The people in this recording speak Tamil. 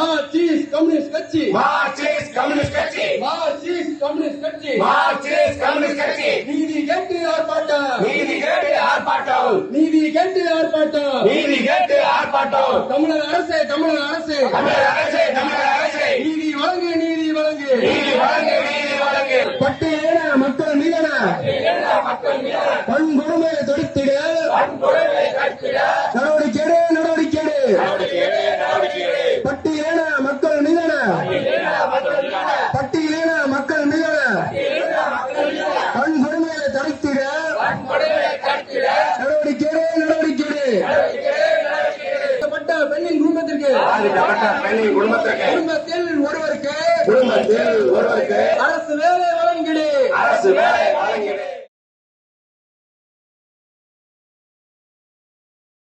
கம்யூனிஸ்ட் கட்சி. மார்க்சிஸ்ட் கம்யூனிஸ்ட் கட்சி. மார்க்சிஸ்ட் கம்யூனிஸ்ட் கட்சி. மார்க்சிஸ்ட் கம்யூனிஸ்ட் கட்சி. நீதி கேட்டு ஆர்ப்பாட்டம். நீதி கேட்டு ஆர்ப்பாட்டம். நீதி கேட்டு ஆர்ப்பாட்டம். நீதி கேட்டு ஆர்ப்பாட்டம். தமிழக அரசு தமிழக அரசு. தமிழக அரசு தமிழக அரசு. நீதி வழங்கு நீதி வழங்கு. நீதி வழங்கு நீதி வழங்கு. பட்டியல மக்கள் மீதான வன்கொடுமை தடுத்திட நடவடிக்கை எடு, நடவடிக்கை எடு. பட்டியலின மக்கள் மீதான பட்டியலின மக்கள் மீதான வன்கொடுமையை தடுத்திட. நடவடிக்கை நடவடிக்கை பெண்ணின் குடும்பத்திற்கு. குடும்பத்தில் ஒருவருக்கு. குடும்பத்தில் ஒருவருக்கு. அரசு வேலை வழங்கிடு. அரசு வேலை வழங்கிட.